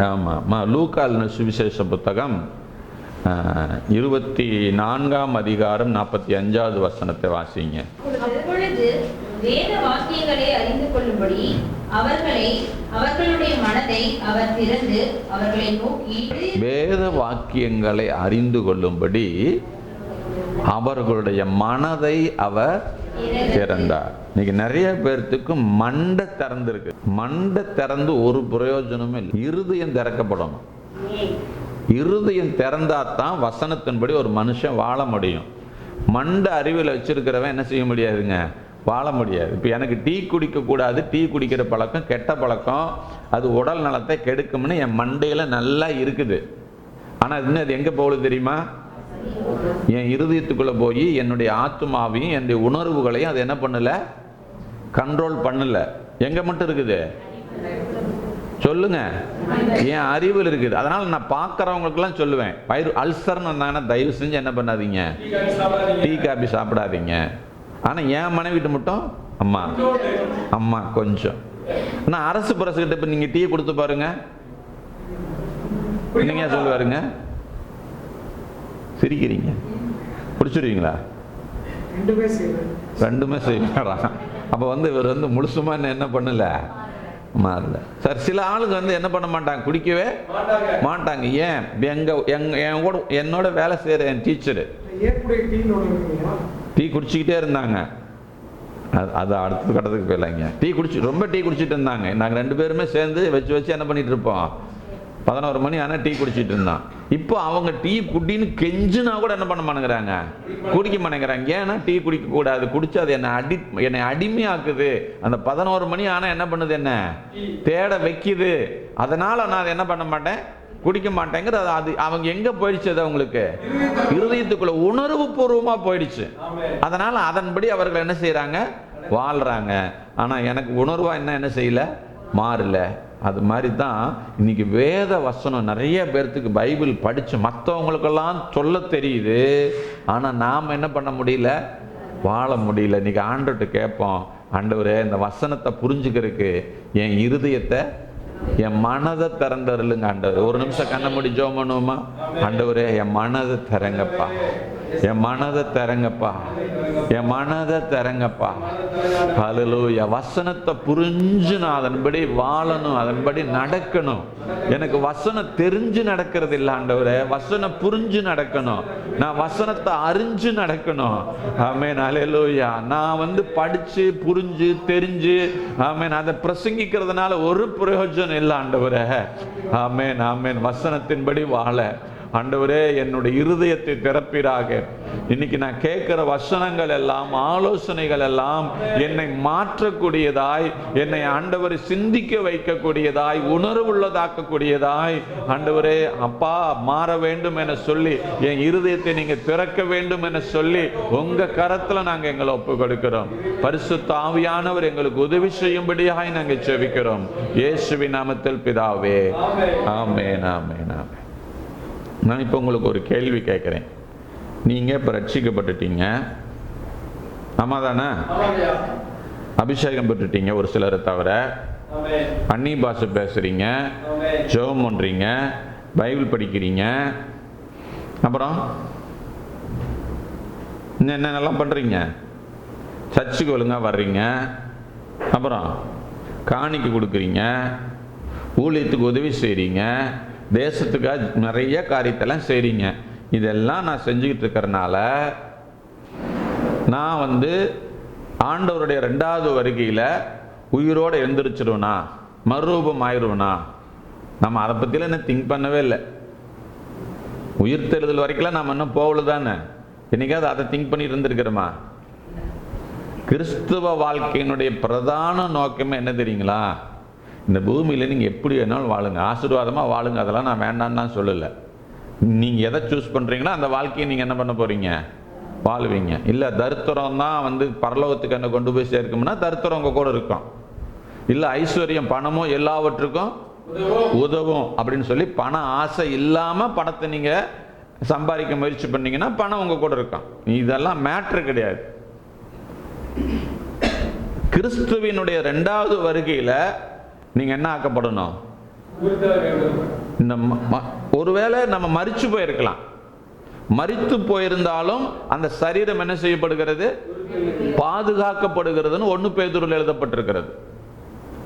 ஆமாம் லூக்கால் சுவிசேஷ புத்தகம் இருபத்தி நான்காம் அதிகாரம் நாற்பத்தி அஞ்சாவது வசனத்தை வாசிங்க. வேத வாக்கியங்களை அறிந்து கொள்ளும்படி அவர்களை அவர்களுடைய மனதை அவர் திறந்து அவர்களை நோக்கி வேத வாக்கியங்களை அறிந்து கொள்ளும்படி அவர்களுடைய மனதை அவர் திறந்தார் இன்னைக்கு நிறைய பேர்த்துக்கு மண்டை திறந்திருக்கு. மண்டை திறந்து ஒரு பிரயோஜனமும் இல்லை. இருதயம் திறக்கப்படணும். இருதயம் திறந்தாதான் வசனத்தின்படி ஒரு மனுஷன் வாழ முடியும். மண்டை அறிவில் வச்சிருக்கிறவன் என்ன செய்ய முடியாதுங்க? வாழ முடியாது. இப்போ எனக்கு டீ குடிக்கக்கூடாது டீ குடிக்கிற பழக்கம் கெட்ட பழக்கம். அது உடல் நலத்தை கெடுக்கும்னு என் மண்டையில் நல்லா இருக்குது. ஆனால் இன்னும் அது எங்கே போகுது தெரியுமா? என் இருதயத்துக்குள்ளே போய் என்னுடைய ஆத்மாவையும் என்னுடைய உணர்வுகளையும் அது என்ன பண்ணலை? கண்ட்ரோல் பண்ணலை. எங்கே மட்டும் இருக்குது? சொல்லுங்க. என் அறிவில் இருக்குது. அதனால நான் பார்க்குறவங்களுக்குலாம் சொல்லுவேன். வயிறு அல்சர்னு வந்தாங்கன்னா தயவு செஞ்சு என்ன பண்ணாதீங்க. டீ காபி சாப்பிடாதீங்க. ஆனால் என் மனைவிட்டு மட்டும் அம்மா அம்மா கொஞ்சம். ஆனால் அரசு பிரசுகிட்ட இப்போ நீங்கள் டீ கொடுத்து பாருங்க. நீங்க சொல்லுவாருங்க? சிரிக்கிறீங்க. பிடிச்சிருவீங்களா? ரெண்டுமே செய்வாரா அப்போ வந்து இவர் வந்து முழுசுமா என்ன என்ன பண்ணல? மாறல. சார் சில ஆளுங்க வந்து என்ன பண்ண மாட்டாங்க? குடிக்கவே மாட்டாங்க. ஏன்? எங்க என் கூட என்னோட வேலை செய்கிற என் டீச்சரு. டீ குடிச்சிக்கிட்டே இருந்தாங்க. அது அது அடுத்த கட்டத்துக்கு போயிடலாங்க. டீ குடிச்சு ரொம்ப டீ குடிச்சிட்டு இருந்தாங்க. நாங்கள் ரெண்டு பேருமே சேர்ந்து வச்சு வச்சு என்ன பண்ணிட்டு இருப்போம்? பதினோரு மணி ஆனால் டீ குடிச்சிட்டு இருந்தான். இப்போ அவங்க டீ குடின்னு கெஞ்சுனா கூட என்ன பண்ண மாட்டேங்கிறாங்க? குடிக்க மாட்டேங்கிறாங்க. ஏன்னா டீ குடிக்க கூடாது. குடிச்சு அது என்னை அடி என்னை அடிமையாக்குது. அந்த பதினோரு மணி ஆனால் என்ன பண்ணுது என்ன? தேட வைக்குது. அதனால நான் அதை என்ன பண்ண மாட்டேன்? குடிக்க மாட்டேங்கிறது அது அது அவங்க எங்க போயிடுச்சு அது அவங்களுக்கு? இருதயத்துக்குள்ள உணர்வு பூர்வமா போயிடுச்சு. அதனால அதன்படி அவர்கள் என்ன செய்கிறாங்க வாழ்றாங்க. ஆனா எனக்கு உணர்வா என்ன என்ன செய்யல? மாறல. அது மாதிரி தான் இன்னைக்கு வேத வசனம் நிறைய பேர்த்துக்கு பைபிள் படித்து மற்றவங்களுக்கெல்லாம் சொல்ல தெரியுது. ஆனால் நாம் என்ன பண்ண முடியல? வாழ முடியல. இன்றைக்கி ஆண்டவர்கிட்ட கேட்போம் ஆண்டவரே இந்த வசனத்தை புரிஞ்சுக்கிறதுக்கு என் இருதயத்தை என் மனதை திறந்தருளுங்க ஆண்டவர். ஒரு நிமிஷம் கண்ண மூடி ஜோம் பண்ணுவோமா? ஆண்டவரே என் மனதை திறங்கப்பா. என் மனதை திறங்கப்பா. என் மனதை திறங்கப்பா. ஹalleluya வசனத்தை புரிஞ்சு நான் அதன்படி வாழணும் அதன்படி நடக்கணும். எனக்கு வசனம் தெரிஞ்சு நடக்கிறது இல்லை ஆண்டவரே. வசனம் புரிஞ்சு நடக்கணும். நான் வசனத்தை அறிஞ்சு நடக்கணும். ஆமேன் ஹalleluya நான் வந்து படிச்சு புரிஞ்சு தெரிஞ்சு ஆமேன் அதை பிரசங்கிக்கிறதுனால ஒரு பிரயோஜனம் இல்லை ஆண்டவரே. ஆமேன் ஆமென் வசனத்தின்படி வாழ. ஆண்டவரே என்னுடைய இருதயத்தை திறப்பீராக. இன்னைக்கு நான் கேட்கிற வசனங்கள் எல்லாம் ஆலோசனைகள் எல்லாம் என்னை மாற்றக்கூடியதாய் என்னை ஆண்டவரை சிந்திக்க வைக்கக்கூடியதாய் உணர்வுள்ளதாக்கக்கூடியதாய். ஆண்டவரே அப்பா மாற வேண்டும் என சொல்லி என் இருதயத்தை நீங்க திறக்க வேண்டும் என சொல்லி உங்க கரத்துல நாங்க எங்களை ஒப்பு கொடுக்கிறோம் பரிசு தாவியானவர் எங்களுக்கு உதவி செய்யும்படியாய் நாங்க செவிக்கிறோம் இயேசுவின் நாமத்தில் பிதாவே. ஆமென் நாமே நாமே நான் இப்போ உங்களுக்கு ஒரு கேள்வி கேட்குறேன் நீங்கள் இப்போ ரட்சிக்கப்பட்டுட்டீங்க. ஆமாம் தானே அபிஷேகம் பெற்றுட்டீங்க ஒரு சிலரை தவிர. அன்னி பாஷை பேசுகிறீங்க ஜெபம் பண்ணுறீங்க பைபிள் படிக்கிறீங்க. அப்புறம்? இன்னும் என்னென்னலாம் பண்ணுறீங்க சர்ச்சுக்கு ஒழுங்காக வர்றீங்க. அப்புறம்? காணிக்கு கொடுக்குறீங்க. ஊழியத்துக்கு உதவி செய்கிறீங்க தேசத்துக்காக நிறைய காரியத்தெல்லாம் செய்கிறீங்க இதெல்லாம் நான் செஞ்சுக்கிட்டு இருக்கிறனால நான் வந்து ஆண்டவருடைய ரெண்டாவது வருகையில் உயிரோடு எழுந்திரிச்சிருவனா? மறுரூபம் ஆயிடுவனா நம்ம அதை பற்றிலாம் என்ன திங்க் பண்ணவே இல்லை. உயிர் தெழுதல் வரைக்கும்லாம் நம்ம இன்னும் போகல தானே? என்னைக்காவது அதை திங்க் பண்ணிட்டு இருந்திருக்கிறோமா? கிறிஸ்துவ வாழ்க்கையினுடைய பிரதான நோக்கமே என்ன தெரியுங்களா? இந்த பூமியில் நீங்கள் எப்படி வேணாலும் வாழுங்க. ஆசீர்வாதமாக வாழுங்க. அதெல்லாம் நான் வேண்டான்னு தான் சொல்லலை. நீங்கள் எதை சூஸ் பண்ணுறீங்களோ அந்த வாழ்க்கையை நீங்கள் என்ன பண்ண போகிறீங்க வாழுவீங்க. இல்லை தரித்திரம் தான் வந்து பரலோகத்துக்கு என்ன கொண்டு போய் சேர்க்கும்னா தரித்திரம் உங்கள் கூட இருக்கும். இல்லை ஐஸ்வர்யம் பணமோ எல்லாவற்றுக்கும் உதவும் அப்படின்னு சொல்லி பண ஆசை இல்லாமல் பணத்தை நீங்கள் சம்பாதிக்க முயற்சி பண்ணீங்கன்னா பணம் உங்கள் கூட இருக்கும். இதெல்லாம் மேட்ரு கிடையாது. கிறிஸ்துவினுடைய ரெண்டாவது வருகையில் நீங்கள் என்ன ஆக்கப்படணும்? இந்த ஒருவேளை நம்ம மரிச்சு போயிருக்கலாம். மரித்து போயிருந்தாலும் அந்த சரீரம் என்ன செய்யப்படுகிறது? பாதுகாக்கப்படுகிறதுன்னு ஒன்று பேதுருவில் எழுதப்பட்டிருக்கிறது.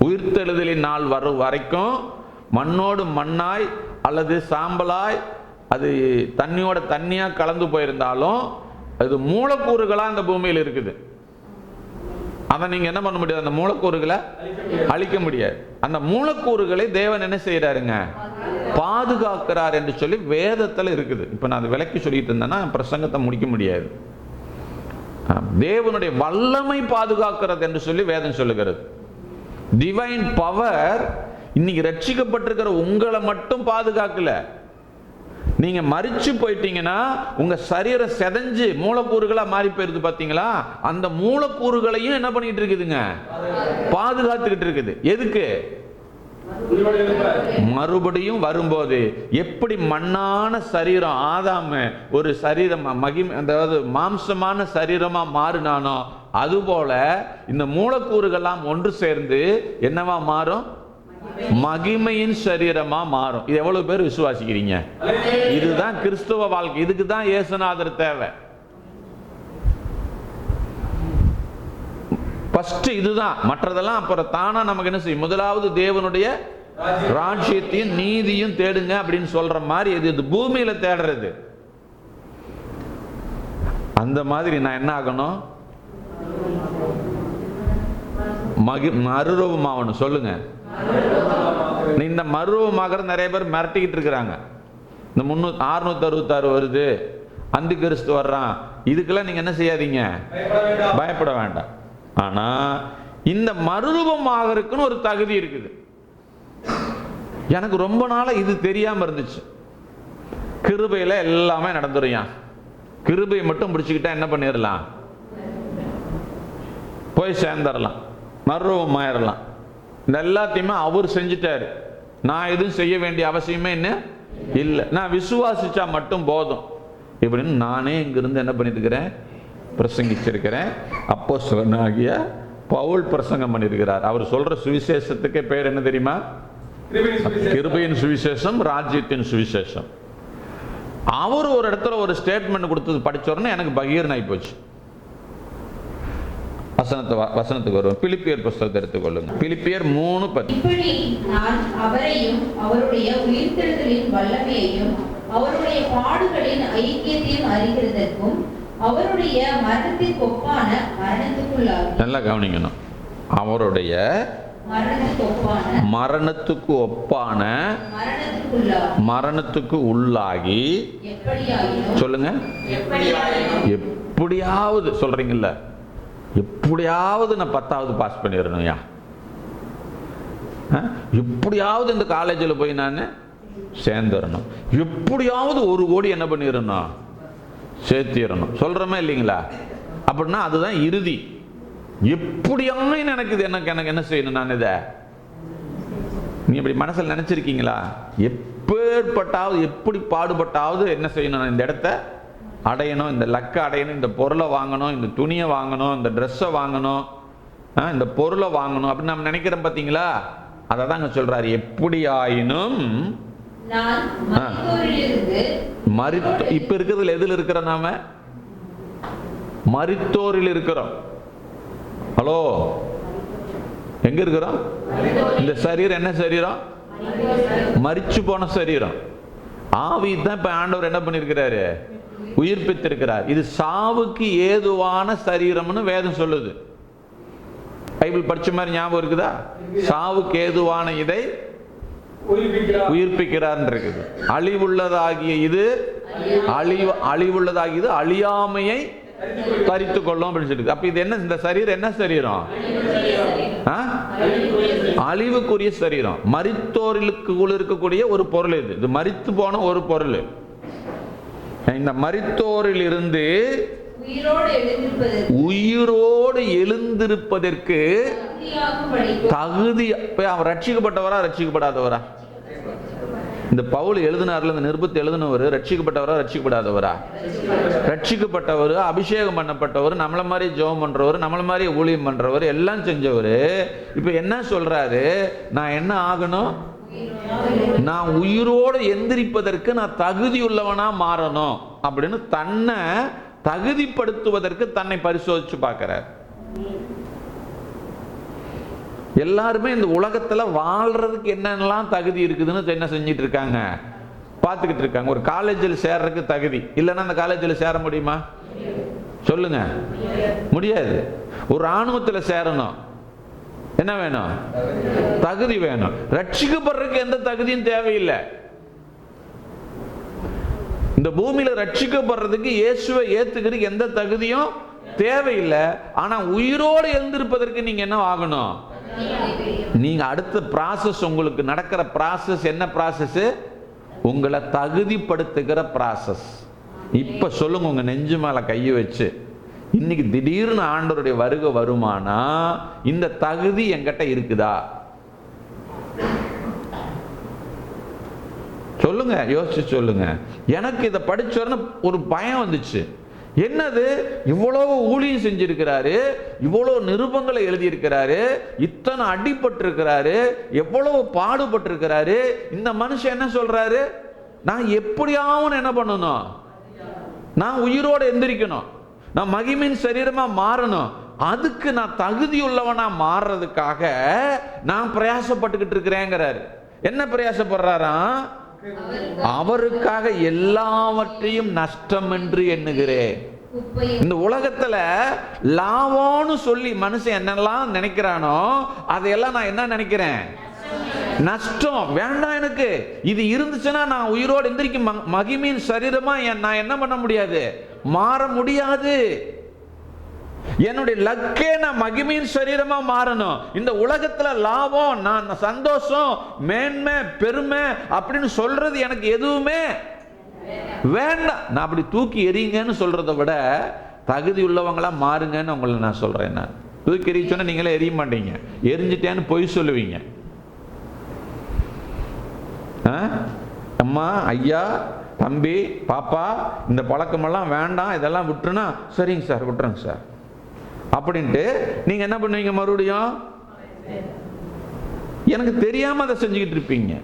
உயிர்த்தெழுதலின் நாள் வரும் வரைக்கும் மண்ணோடு மண்ணாய் அல்லது சாம்பலாய் அது தண்ணியோட தண்ணியா கலந்து போயிருந்தாலும் அது மூலக்கூறுகளா அந்த பூமியில் இருக்குது. அதை நீங்க என்ன பண்ண முடியாது? அந்த மூலக்கூறுகளை அழிக்க முடியாது. அந்த மூலக்கூறுகளை தேவன் என்ன செய்யறாருங்க பாதுகாக்கிறார் என்று சொல்லி வேதத்துல இருக்குது. இப்ப நான் அதை விளக்கி சொல்லிட்டு இருந்தேன்னா பிரசங்கத்தை முடிக்க முடியாது. தேவனுடைய வல்லமை பாதுகாக்கிறது என்று சொல்லி வேதம் சொல்லுகிறது. டிவைன் பவர் இன்னைக்கு ரட்சிக்கப்பட்டிருக்கிற உங்களை மட்டும் பாதுகாக்கல. நீங்க மறிச்சு போயிட்டீங்கன்னா உங்க சரீரம் செதஞ்சு மூலக்கூறுகளா மாறி போயிருது பாத்தீங்களா? அந்த மூலக்கூறுகளையும் என்ன பண்ணிட்டு இருக்குதுங்க? பாதுகாத்துக்கிட்டு இருக்குது. எதுக்கு? மறுபடியும் வரும்போது எப்படி மண்ணான சரீரம் ஆதாம ஒரு சரீரம் மகிம் அதாவது மாம்சமான சரீரமா மாறினானோ அதுபோல இந்த மூலக்கூறுகள்லாம் ஒன்று சேர்ந்து என்னவா மாறும்? மகிமையின் சரீரமா மாறும். இது எவ்வளவு பேர் விசுவாசிக்கிறீங்க? இதுதான் கிறிஸ்துவ வாழ்க்கை. இதுக்கு தான் இயேசுநாதர் தேவை. ஃபர்ஸ்ட் இதுதான். மற்றதெல்லாம் அப்புறம் தானா நமக்கு என்ன செய்யும்? முதலாவது தேவனுடைய ராஜ்யத்தையும் நீதியும் தேடுங்க அப்படின்னு சொல்ற மாதிரி இது. இது பூமியில தேடுறது. அந்த மாதிரி நான் என்ன ஆகணும்? மகி மறுரூபமாகணும் சொல்லுங்க. இந்த மறுரூபமாகிற நிறைய பேர் மிரட்டிக்கிட்டு இருக்கிறாங்க. இந்த முன்னூத்தி அறுநூத்தி அறுபத்தாறு வருது. அந்த கிறிஸ்து வர்றான். இதுக்கெல்லாம் நீங்க என்ன செய்யாதீங்க? பயப்பட வேண்டாம். ஆனா இந்த மறுரூபமாகறதுக்குன்னு ஒரு தகுதி இருக்குது. எனக்கு ரொம்ப நாளா இது தெரியாம இருந்துச்சு. கிருபையில எல்லாமே நடந்துடும் கிருபையை மட்டும் பிடிச்சுக்கிட்டா என்ன பண்ணிடலாம் போய் சேர்ந்துடலாம் மறுரூபம் ஆயிடலாம் எல்லாத்தையுமே அவர் செஞ்சிட்டாரு. நான் எதுவும் செய்ய வேண்டிய அவசியமே என்ன? இல்லை. நான் விசுவாசிச்சா மட்டும் போதும். இப்படின்னு நானே இங்கிருந்து என்ன பண்ணியிருக்கிறேன்? பிரசங்கிச்சிருக்கிறேன். அப்போ சொன்னாகிய பவுல் பிரசங்கம் பண்ணியிருக்கிறார். அவர் சொல்ற சுவிசேஷத்துக்கு பேர் என்ன தெரியுமா? கிருபையின் சுவிசேஷம். சுவிசேஷம் ராஜ்யத்தின் சுவிசேஷம். அவர் ஒரு இடத்துல ஒரு ஸ்டேட்மெண்ட் கொடுத்தது படிச்சொடனே எனக்கு பகீர்னு ஆகி போச்சு. வசனத்தை வசனத்துக்கு வருவோம். பிலிப்பியர் புஸ்தகத்தை எடுத்துக்கொள்ளுங்க. பிலிப்பியர் மூணு பத்து நான் அவரையும் அவருடைய உயிர்த்தெழுதலின் வல்லமையையும் அவருடைய பாடுகளின் ஐக்கியத்தையும் அறிகிறதற்கும் அவருடைய மரணத்திற்கு ஒப்பான மரணத்துக்குள்ளாகி நல்லா கவனிக்கணும். அவருடைய மரணத்துக்கு ஒப்பான மரணத்துக்கு உள்ளாகி சொல்லுங்க. எப்படியாவது சொல்றீங்கல்ல. எப்படியாவது நான் பத்தாவது பாஸ் பண்ணிடணும்யா ஆ? எப்படியாவது இந்த காலேஜில் போய் நான் சேர்ந்துடணும். எப்படியாவது ஒரு கோடி என்ன பண்ணிடணும்? சேர்த்திடணும். சொல்கிறோமே இல்லைங்களா? அப்படின்னா அதுதான் இறுதி. எப்படியாவது எனக்கு இது எனக்கு எனக்கு என்ன செய்யணும் நான் இதை? நீ இப்படி மனசில் நினச்சிருக்கீங்களா? எப்பேற்பட்டாவது எப்படி பாடுபட்டாவது என்ன செய்யணும் நான் இந்த இடத்த அடையணும் இந்த லக்கை அடையணும் இந்த பொருளை வாங்கணும் இந்த துணியை வாங்கணும் இந்த ட்ரெஸ்ஸை வாங்கணும் இந்த பொருளை வாங்கணும் அப்படின்னு நம்ம நினைக்கிறோம் பார்த்தீங்களா அதை தாங்க சொல்றாரு எப்படி ஆயினும் மரித்து இப்ப இருக்கிறதுல எதுல இருக்கிறோம் நாம? மரித்தோரில் இருக்கிறோம். ஹலோ? எங்க இருக்கிறோம்? இந்த சரீரம் என்ன சரீரம்? மரிச்சு போன சரீரம். ஆவி தான் இப்ப ஆண்டவர் என்ன பண்ணிருக்கிறாரு உயிர்ப்பித்திருக்கிறார். இது சாவுக்கு ஏதுவான சரீரம்னு வேதம் சொல்லுது. பைபிள் படிச்ச மாதிரி ஞாபகம் இருக்குதா? சாவுக்கு ஏதுவான இதை உயிர்ப்பிக்கிறார் இருக்குது அழிவுள்ளதாகிய இது அழிவு அழிவுள்ளதாகியது அழியாமையை தரித்து கொள்ளும் அப்படின்னு சொல்லிருக்கு அப்ப இது என்ன இந்த சரீரம் என்ன சரீரம்? ஆ? அழிவுக்குரிய சரீரம். மரித்தோர்களுக்கு இருக்கக்கூடிய ஒரு பொருள் இது. இது மறித்து போன ஒரு பொருள். இந்த மரித்தோரில் இருந்து உயிரோடு எழுந்திருப்பதற்கு தகுதி அவன் ரட்சிக்கப்பட்டவரா ரட்சிக்கப்படாதவரா? இந்த பவுல் எழுதினார்ல இந்த நிருபத்தை எழுதினவர் ரட்சிக்கப்பட்டவரா ரட்சிக்கப்படாதவரா? ரட்சிக்கப்பட்டவர் அபிஷேகம் பண்ணப்பட்டவர் நம்மள மாதிரி ஜெபம் பண்றவர் நம்மள மாதிரி ஊழியம் பண்றவர் எல்லாம் செஞ்சவர். இப்ப என்ன சொல்றாரு? நான் என்ன ஆகணும்? நான் உயிரோடு எந்திரிப்பதற்கு நான் தகுதியுள்ளவனாக மாறணும் அப்படின்னு தன்னை தகுதிப்படுத்துவதற்கு தன்னை பரிசோதிச்சு பார்க்கிறார். எல்லாருமே இந்த உலகத்தில் வாழ்றதுக்கு என்னென்னலாம் தகுதி இருக்குதுன்னு என்ன செஞ்சிட்டு இருக்காங்க? பார்த்துக்கிட்டு இருக்காங்க. ஒரு காலேஜில் சேர்றதுக்கு தகுதி. இல்லைன்னா அந்த காலேஜில் சேர முடியுமா? சொல்லுங்க. முடியாது. ஒரு ராணுவத்தில் சேரணும். என்ன வேணும்? தகுதி வேணும். ரட்சிக்கப்படுறதுக்கு எந்த தகுதியும் தேவையில்லை. இந்த பூமியில ரட்சிக்கப்படுறதுக்கு இயேசுவை ஏத்துக்கிறதுக்கு எந்த தகுதியும் தேவையில்லை. ஆனா உயிரோடு எழுந்திருப்பதற்கு நீங்க என்ன ஆகணும்? நீங்க அடுத்த ப்ராசஸ் உங்களுக்கு நடக்கிற ப்ராசஸ் என்ன ப்ராசஸ் உங்களை தகுதிப்படுத்துகிற ப்ராசஸ் இப்ப சொல்லுங்க உங்க நெஞ்சு மேல கையை வச்சு. இன்னைக்கு திடீர்னு ஆண்டவருடைய வருகை வருமானா இந்த தகுதி என்கிட்ட இருக்குதா? சொல்லுங்க யோசிச்சு சொல்லுங்க. எனக்கு இதை படிச்சோன்னு ஒரு பயம் வந்துச்சு. என்னது? இவ்வளவு ஊழியம் செஞ்சிருக்கிறாரு இவ்வளவு நிருபங்களை எழுதியிருக்கிறாரு இத்தனை அடிபட்டிருக்கிறாரு எவ்வளவு பாடுபட்டிருக்கிறாரு இந்த மனுஷன் என்ன சொல்றாரு? நான் எப்படியாவும் என்ன பண்ணணும்? நான் உயிரோடு எந்திரிக்கணும். நான் மகிமின் சரீரமா மாறணும். அதுக்கு நான் தகுதி உள்ளவனா மாறுறதுக்காக நான் பிரயாசப்பட்டுக்கிட்டு இருக்கிறேங்கிறாரு. என்ன பிரயாசப்படுறாராம் அவருக்காக எல்லாவற்றையும் நஷ்டம் என்று எண்ணுகிறேன். இந்த உலகத்துல லாபம்னு சொல்லி மனுஷன் என்னெல்லாம் நினைக்கிறானோ அதையெல்லாம் நான் என்ன நினைக்கிறேன்? நஷ்டம். வேண்டாம் எனக்கு. இது இருந்துச்சுன்னா நான் உயிரோடு எந்திரிக்கும் ம- மகிமையின் சரீரமா என்- நான் என்ன பண்ண முடியாது? மாற முடியாது. என்னுடைய லக்கே நான் மகிமையின் சரீரமா மாறணும். இந்த உலகத்துல லாபம் நான் சந்தோஷம் மேன்மை பெருமை அப்படின்னு சொல்றது எனக்கு எதுவுமே வேண்டாம். நான் அப்படி தூக்கி எறிங்கன்னு சொல்றதை விட தகுதி உள்ளவங்களா மாறுங்கன்னு உங்களை நான் சொல்றேன் நான். தூக்கி எறிய சொன்னா நீங்களே எரிய மாட்டீங்க. எரிஞ்சிட்டேன்னு பொய் சொல்லுவீங்க. அம்மா ஐயா தம்பி பாப்பா இந்த பழக்கமெல்லாம் வேண்டாம் இதெல்லாம் விட்டுருனா சரிங்க சார் விட்டுறேங்க சார். அப்படின்ட்டு நீங்க என்ன பண்ணுவீங்க மறுபடியும்? எனக்கு தெரியாம அதை செஞ்சுக்கிட்டு இருப்பீங்க.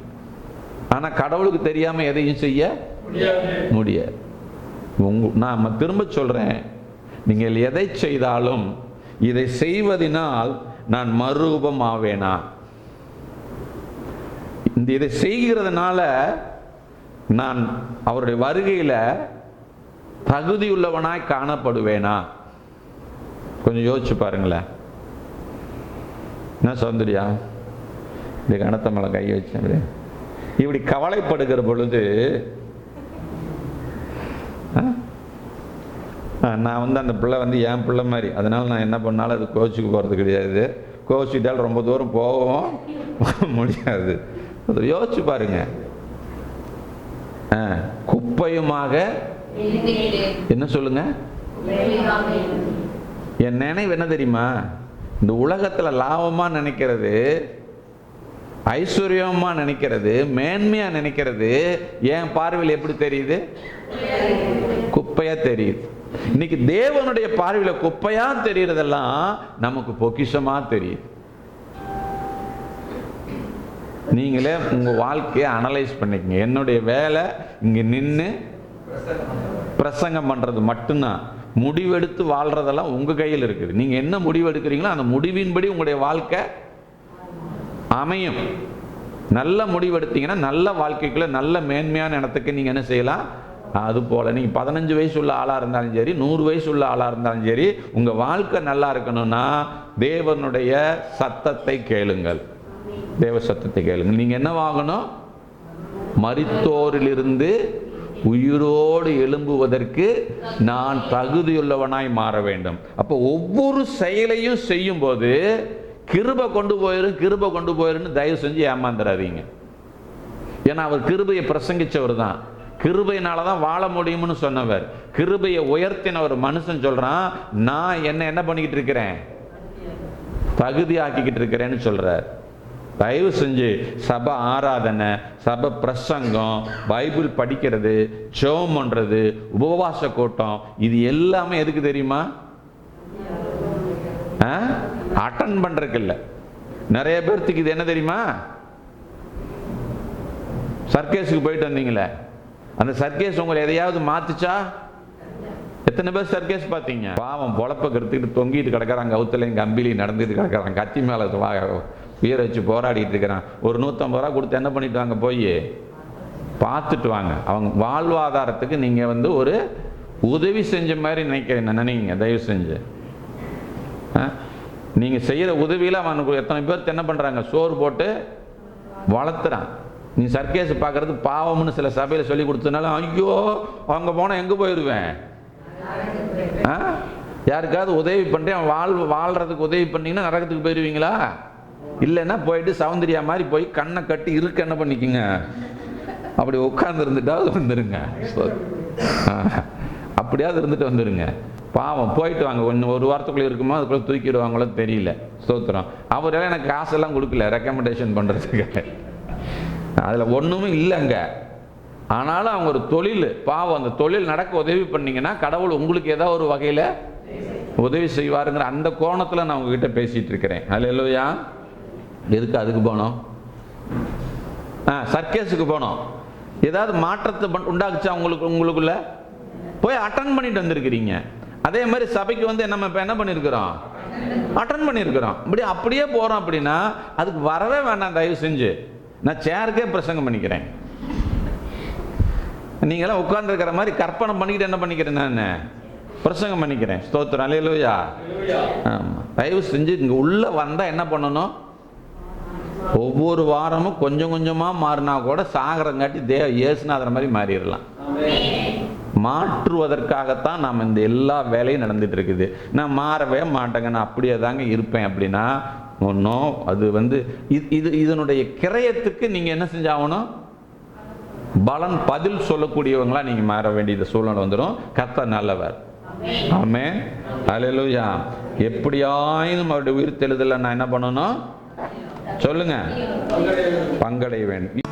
ஆனா கடவுளுக்கு தெரியாம எதையும் செய்ய முடியாது. முடியாது. உங்க நான் திரும்ப சொல்றேன். நீங்கள் எதை செய்தாலும் இதை செய்வதினால் நான் மறுரூபம் ஆவேனா இந்த இதை செய்கிறதுனால நான் அவருடைய வருகையில் தகுதியுள்ளவனாய் காணப்படுவேனா? கொஞ்சம் யோசிச்சு பாருங்களேன். என்ன சௌந்தர்யா? இந்த கனத்த மேல கை வச்சேன் இப்படி கவலைப்படுகிற பொழுது ஆ? நான் வந்து அந்த பிள்ளை வந்து என் பிள்ளை மாதிரி. அதனால நான் என்ன பண்ணாலும் அது கோச்சுக்கு போகிறது கிடையாது. கோச்சிக்கிட்டால் ரொம்ப தூரம் போகவும் முடியாது. அது யோசிச்சு பாருங்க. ஆ, குப்பையுமாக என்ன சொல்லுங்க? என் நினைவு என்ன தெரியுமா? இந்த உலகத்துல லாபமா நினைக்கிறது ஐஸ்வர்யமா நினைக்கிறது மேன்மையா நினைக்கிறது என் பார்வையில் எப்படி தெரியுது? குப்பையா தெரியுது. இன்னைக்கு தேவனுடைய பார்வையில குப்பையா தெரியறதெல்லாம் நமக்கு பொக்கிஷமா தெரியுது. நீங்களே உங்கள் வாழ்க்கையை அனலைஸ் பண்ணிக்கங்க. என்னுடைய வேலை இங்கே நின்று பிரசங்கம் பண்ணுறது மட்டும்தான். முடிவெடுத்து வாழ்கிறதெல்லாம் உங்கள் கையில் இருக்குது. நீங்கள் என்ன முடிவு எடுக்கிறீங்களோ அந்த முடிவின்படி உங்களுடைய வாழ்க்கை அமையும். நல்ல முடிவெடுத்தீங்கன்னா நல்ல வாழ்க்கைக்குள்ள நல்ல மேன்மையான இடத்துக்கு நீங்கள் என்ன செய்யலாம்? அது போல். நீங்கள் பதினஞ்சு வயசு உள்ள ஆளாக இருந்தாலும் சரி நூறு வயசு உள்ள ஆளாக இருந்தாலும் சரி உங்கள் வாழ்க்கை நல்லா இருக்கணும்னா தேவனுடைய சத்தத்தை கேளுங்கள். தேவ சத்தத்தை கேளுங்கள் நீங்கள் என்ன வாங்கணும்? மரித்தோரிலிருந்து உயிரோடு எழும்புவதற்கு நான் தகுதியுள்ளவனாய் மாற வேண்டும். அப்போ ஒவ்வொரு செயலையும் செய்யும்போது கிருபை கொண்டு போயிரும் கிருபை கொண்டு போயிருன்னு தயவு செஞ்சு ஏமாந்துடாதீங்க ஏன்னா அவர் கிருபையை பிரசங்கிச்சவர் தான். கிருபையினால தான் வாழ முடியும்னு சொன்னவர். கிருபையை உயர்த்தின ஒரு மனுஷன் சொல்கிறான் நான் என்ன என்ன பண்ணிக்கிட்டு இருக்கிறேன்? தகுதி ஆக்கிக்கிட்டு இருக்கிறேன்னு சொல்கிறார் தயவு செஞ்சு சபை ஆராதனை சபை பிரசங்கம் பைபிள் படிக்கிறது ஜெபம் பண்ணுறது உபவாச கூட்டம் இது எல்லாமே எதுக்கு தெரியுமா? அட்டன் பண்ணுறதுக்கு இல்லை. நிறைய பேர்த்துக்கு இது என்ன தெரியுமா? சர்க்கேஸுக்கு போயிட்டு வந்தீங்களே. அந்த சர்க்கேஸ் உங்களை எதையாவது மாத்துச்சா? எத்தனை பேர் சர்க்கேஸ் பார்த்தீங்க? பாவம் பொழப்ப கருத்துக்கிட்டு தொங்கிட்டு கிடக்கிறாங்க கவுத்துலையும் கம்பிலையும் நடந்துட்டு கிடக்கிறாங்க கத்தி மேலே உயிரை வச்சு போராடிட்டு இருக்கிறான். ஒரு நூற்றம்பது ரூபா கொடுத்து என்ன பண்ணிட்டு வாங்க? போய் பார்த்துட்டு வாங்க. அவங்க வாழ்வாதாரத்துக்கு நீங்கள் வந்து ஒரு உதவி செஞ்ச மாதிரி நினைக்க நினைங்க தயவு செஞ்சு. நீங்கள் செய்கிற உதவியில் அவனுக்கு எத்தனை பேர் என்ன பண்ணுறாங்க சோறு போட்டு வளர்த்துறான். நீ சர்க்கேஸ் பார்க்குறது பாவம்னு சில சபையில் சொல்லி கொடுத்ததுனால ஐயோ அவங்க போனால் எங்கே போயிடுவேன் ஆ? யாருக்காவது உதவி பண்ணுறேன் அவன் வாழ் வாழ்கிறதுக்கு உதவி பண்ணிங்கன்னா நரகத்துக்கு போயிடுவீங்களா இல்லைன்னா போயிட்டு சௌந்தர்யா மாதிரி போய் கண்ணை கட்டி இருக்க என்ன பண்ணிக்கோங்க? அப்படி உட்காந்துருந்துட்டாவது வந்துடுங்க அப்படியாவது இருந்துட்டு வந்துடுங்க பாவம் போயிட்டு வாங்க. ஒன்று ஒரு வாரத்துக்குள்ளே இருக்குமோ அதுக்குள்ளே தூக்கிடுவாங்களோ தெரியல. ஸ்தோத்திரம் அவரெல்லாம் எனக்கு காசெல்லாம் கொடுக்கல ரெக்கமெண்டேஷன் பண்ணுறதுக்கு அதில் ஒன்றுமே இல்லைங்க. ஆனாலும் அவங்க ஒரு தொழில் பாவம் அந்த தொழில் நடக்க உதவி பண்ணீங்கன்னா கடவுள் உங்களுக்கு ஏதோ ஒரு வகையில் உதவி செய்வாருங்கிற அந்த கோணத்தில் நான் உங்ககிட்ட பேசிகிட்டு இருக்கிறேன். அதில் இல்லையா எதுக்கு அதுக்கு போனோம்? ஆ சர்க்கேஸுக்கு போனோம். ஏதாவது மாற்றத்தை பண்- உண்டாக்குச்சா உங்களுக்கு உங்களுக்குள்ள? போய் அட்டன் பண்ணிட்டு வந்திருக்கிறீங்க. அதே மாதிரி சபைக்கு வந்து நம்ம இப்போ என்ன பண்ணியிருக்கிறோம் அட்டன் பண்ணியிருக்கிறோம் இப்படி அப்படியே போகிறோம் அப்படின்னா அதுக்கு வரவே வேண்டாம் தயவு செஞ்சு. நான் சேருக்கே பிரசங்கம் பண்ணிக்கிறேன். நீங்களாம் உட்கார்ந்துருக்கிற மாதிரி கற்பனை பண்ணிக்கிட்டு என்ன பண்ணிக்கிறேன் நான்? பிரசங்கம் பண்ணிக்கிறேன். ஸ்தோத்திரம். அலையலூயா ஆமாம் தயவு செஞ்சு இங்கே உள்ளே வந்தால் என்ன பண்ணணும்? ஒவ்வொரு வாரமும் கொஞ்சம் கொஞ்சமாக மாறினா கூட சாகரங்காட்டி தே ஏசுநாதர் மாதிரி மாறிடலாம். மாற்றுவதற்காகத்தான் நாம் இந்த எல்லா வேலையும் நடந்துட்டு இருக்குது. நான் மாறவே மாட்டேங்க நான் அப்படியே தாங்க இருப்பேன் அப்படின்னா ஒன்றும் அது வந்து இது இது இதனுடைய கிரயத்துக்கு நீங்கள் என்ன செஞ்சாகணும்? பலன் பதில் சொல்லக்கூடியவங்களா நீங்கள் மாற வேண்டிய சூழ்நிலை வந்துடும் கர்த்தர் நல்லவர். ஆமே அல்லேலூயா எப்படியாயினும் அவருடைய உயிர் தெளிதல நான் என்ன பண்ணணும்? சொல்லுங்க. பங்கடைய வேண்டும்